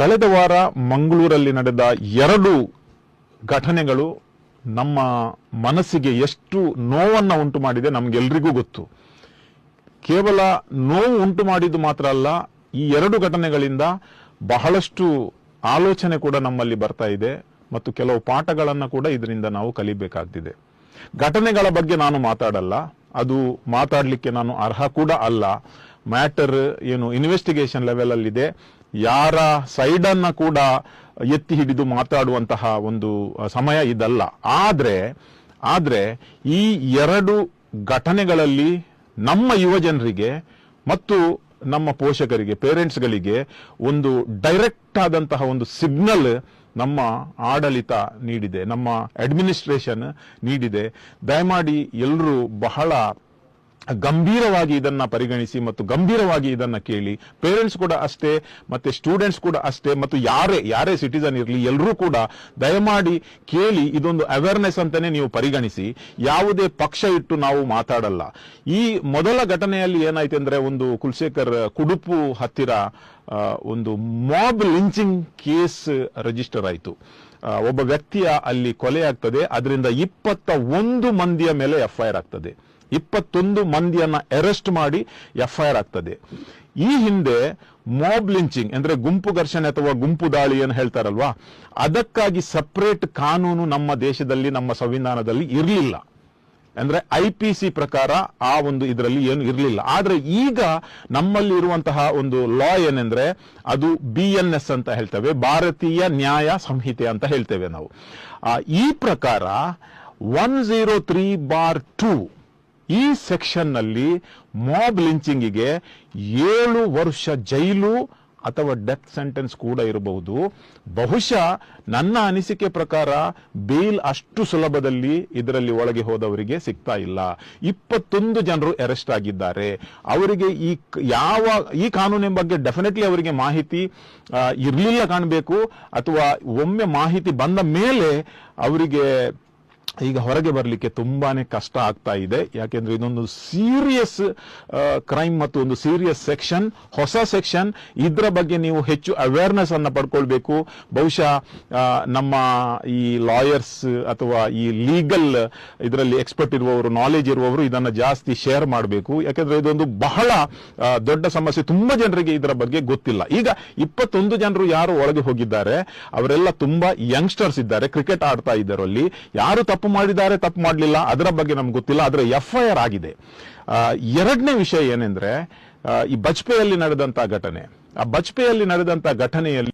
ಕಳೆದ ವಾರ ಮಂಗಳೂರಲ್ಲಿ ನಡೆದ ಎರಡು ಘಟನೆಗಳು ನಮ್ಮ ಮನಸ್ಸಿಗೆ ಎಷ್ಟು ನೋವನ್ನು ಉಂಟು ಮಾಡಿದೆ ನಮಗೆಲ್ಲರಿಗೂ ಗೊತ್ತು. ಕೇವಲ ನೋವು ಉಂಟು ಮಾಡಿದ್ದು ಮಾತ್ರ ಅಲ್ಲ, ಈ ಎರಡು ಘಟನೆಗಳಿಂದ ಬಹಳಷ್ಟು ಆಲೋಚನೆ ಕೂಡ ನಮ್ಮಲ್ಲಿ ಬರ್ತಾ ಇದೆ ಮತ್ತು ಕೆಲವು ಪಾಠಗಳನ್ನು ಕೂಡ ಇದರಿಂದ ನಾವು ಕಲಿಬೇಕಾಗ್ತಿದೆ. ಘಟನೆಗಳ ಬಗ್ಗೆ ನಾನು ಮಾತಾಡಲ್ಲ, ಅದು ಮಾತಾಡಲಿಕ್ಕೆ ನಾನು ಅರ್ಹ ಕೂಡ ಅಲ್ಲ. ಮ್ಯಾಟರ್ ಏನು ಇನ್ವೆಸ್ಟಿಗೇಷನ್ ಲೆವೆಲ್ ಅಲ್ಲಿದೆ. ಯಾರ ಸೈಡನ್ನು ಕೂಡ ಎತ್ತಿ ಹಿಡಿದು ಮಾತಾಡುವಂತಹ ಒಂದು ಸಮಯ ಇದಲ್ಲ. ಆದರೆ ಆದರೆ ಈ ಎರಡು ಘಟನೆಗಳಲ್ಲಿ ನಮ್ಮ ಯುವ ಜನರಿಗೆ ಮತ್ತು ನಮ್ಮ ಪೋಷಕರಿಗೆ, ಪೇರೆಂಟ್ಸ್ಗಳಿಗೆ ಒಂದು ಡೈರೆಕ್ಟ್ ಆದಂತಹ ಒಂದು ಸಿಗ್ನಲ್ ನಮ್ಮ ಆಡಳಿತ ನೀಡಿದೆ, ನಮ್ಮ ಅಡ್ಮಿನಿಸ್ಟ್ರೇಷನ್ ನೀಡಿದೆ. ದಯಮಾಡಿ ಎಲ್ಲರೂ ಬಹಳ ಗಂಭೀರವಾಗಿ ಇದನ್ನ ಪರಿಗಣಿಸಿ ಮತ್ತು ಗಂಭೀರವಾಗಿ ಇದನ್ನ ಕೇಳಿ ಪೇರೆಂಟ್ಸ್ ಕೂಡ ಅಷ್ಟೇ, ಮತ್ತೆ ಸ್ಟೂಡೆಂಟ್ಸ್ ಕೂಡ ಅಷ್ಟೇ, ಮತ್ತು ಯಾರೇ ಯಾರೇ ಸಿಟಿಸನ್ ಇರಲಿ ಎಲ್ಲರೂ ಕೂಡ ದಯಮಾಡಿ ಕೇಳಿ ಇದೊಂದು ಅವೇರ್ನೆಸ್ ಅಂತಾನೆ ನೀವು ಪರಿಗಣಿಸಿ. ಯಾವುದೇ ಪಕ್ಷ ಇಟ್ಟು ನಾವು ಮಾತಾಡಲ್ಲ. ಈ ಮೊದಲ ಘಟನೆಯಲ್ಲಿ ಏನಾಯ್ತು ಅಂದ್ರೆ ಒಂದು ಕುಲಶೇಖರ್ ಕುಡುಪು ಹತ್ತಿರ ಒಂದು ಮಾಬ್ ಲಿಂಚಿಂಗ್ ಕೇಸ್ ರಿಜಿಸ್ಟರ್ ಆಯಿತು. ಒಬ್ಬ ವ್ಯಕ್ತಿಯ ಅಲ್ಲಿ ಕೊಲೆ ಆಗ್ತದೆ. ಅದರಿಂದ ಇಪ್ಪತ್ತ ಒಂದು ಮಂದಿಯ ಮೇಲೆ ಎಫ್ಐಆರ್ ಆಗ್ತದೆ. ಇಪ್ಪತ್ತೊಂದು ಮಂದಿಯನ್ನು ಅರೆಸ್ಟ್ ಮಾಡಿ ಎಫ್ಐಆರ್ ಆಗ್ತದೆ. ಈ ಹಿಂದೆ ಮಾಬ್ ಲಿಂಚಿಂಗ್ ಅಂದ್ರೆ ಗುಂಪು ಘರ್ಷಣೆ ಅಥವಾ ಗುಂಪು ದಾಳಿ ಏನು ಹೇಳ್ತಾರಲ್ವಾ? ಅದಕ್ಕಾಗಿ ಸಪ್ರೇಟ್ ಕಾನೂನು ನಮ್ಮ ದೇಶದಲ್ಲಿ, ನಮ್ಮ ಸಂವಿಧಾನದಲ್ಲಿ ಇರಲಿಲ್ಲ. ಅಂದ್ರೆ ಐ ಪಿ ಸಿ ಪ್ರಕಾರ ಆ ಒಂದು ಇದರಲ್ಲಿ ಏನು ಇರಲಿಲ್ಲ. ಆದ್ರೆ ಈಗ ನಮ್ಮಲ್ಲಿ ಇರುವಂತಹ ಒಂದು ಲಾ ಏನಂದ್ರೆ ಅದು ಬಿ ಎನ್ ಎಸ್ ಅಂತ ಹೇಳ್ತೇವೆ, ಭಾರತೀಯ ನ್ಯಾಯ ಸಂಹಿತೆ ಅಂತ ಹೇಳ್ತೇವೆ ನಾವು. ಈ ಪ್ರಕಾರ one zero three bar two ಈ ಸೆಕ್ಷನ್ನಲ್ಲಿ ಮಾಬ್ ಲಿಂಚಿಂಗಿಗೆ ಏಳು ವರ್ಷ ಜೈಲು ಅಥವಾ ಡೆತ್ ಸೆಂಟೆನ್ಸ್ ಕೂಡ ಇರಬಹುದು. ಬಹುಶಃ ನನ್ನ ಅನಿಸಿಕೆ ಪ್ರಕಾರ ಬೇಲ್ ಅಷ್ಟು ಸುಲಭದಲ್ಲಿ ಇದರಲ್ಲಿ ಒಳಗೆ ಹೋದವರಿಗೆ ಸಿಗ್ತಾ ಇಲ್ಲ. ಇಪ್ಪತ್ತೊಂದು ಜನರು ಅರೆಸ್ಟ್ ಆಗಿದ್ದಾರೆ. ಅವರಿಗೆ ಈ ಯಾವ, ಈ ಕಾನೂನಿನ ಬಗ್ಗೆ ಡೆಫಿನೆಟ್ಲಿ ಅವರಿಗೆ ಮಾಹಿತಿ ಇರಲಿಲ್ಲ ಕಾಣಬೇಕು. ಅಥವಾ ಒಮ್ಮೆ ಮಾಹಿತಿ ಬಂದ ಮೇಲೆ ಅವರಿಗೆ ಈಗ ಹೊರಗೆ ಬರಲಿಕ್ಕೆ ತುಂಬಾನೇ ಕಷ್ಟ ಆಗ್ತಾ ಇದೆ. ಯಾಕೆಂದ್ರೆ ಇದೊಂದು ಸೀರಿಯಸ್ ಕ್ರೈಮ್ ಮತ್ತು ಒಂದು ಸೀರಿಯಸ್ ಸೆಕ್ಷನ್ ಹೊಸ ಸೆಕ್ಷನ್ ಇದರ ಬಗ್ಗೆ ನೀವು ಹೆಚ್ಚು ಅವೇರ್ನೆಸ್ ಅನ್ನ ಪಡ್ಕೊಳ್ಬೇಕು. ಬಹುಶಃ ನಮ್ಮ ಈ ಲಾಯರ್ಸ್ ಅಥವಾ ಈ ಲೀಗಲ್ ಇದರಲ್ಲಿ ಎಕ್ಸ್ಪರ್ಟ್ ಇರುವವರು ನಾಲೆಜ್ ಇರುವವರು ಇದನ್ನ ಜಾಸ್ತಿ ಶೇರ್ ಮಾಡಬೇಕು. ಯಾಕೆಂದ್ರೆ ಇದೊಂದು ಬಹಳ ದೊಡ್ಡ ಸಮಸ್ಯೆ. ತುಂಬಾ ಜನರಿಗೆ ಇದರ ಬಗ್ಗೆ ಗೊತ್ತಿಲ್ಲ. ಈಗ ಇಪ್ಪತ್ತೊಂದು ಜನರು ಯಾರು ಒಳಗೆ ಹೋಗಿದ್ದಾರೆ? ಅವರೆಲ್ಲ ತುಂಬಾ ಯಂಗ್ಸ್ಟರ್ಸ್ ಇದ್ದಾರೆ. ಕ್ರಿಕೆಟ್ ಆಡ್ತಾ ಇದ್ದರಲ್ಲಿ. ಯಾರು ತಪ್ಪು ಮಾಡಿದ್ದಾರೆ, ತಪ್ಪು ಮಾಡಲಿಲ್ಲ, ಅದರ ಬಗ್ಗೆ ನಮ್ಗೆ ಗೊತ್ತಿಲ್ಲ, ಆದರೆ ಎಫ್ ಐ ಆರ್ ಆಗಿದೆ ಎರಡನೇ ವಿಷಯ ಏನೆಂದ್ರೆ ಈ ಬಜ್ಪೆಯಲ್ಲಿ ನಡೆದಂತ ಘಟನೆ. ಆ ಬಜ್ಪೆಯಲ್ಲಿ ನಡೆದಂತ ಘಟನೆಯಲ್ಲಿ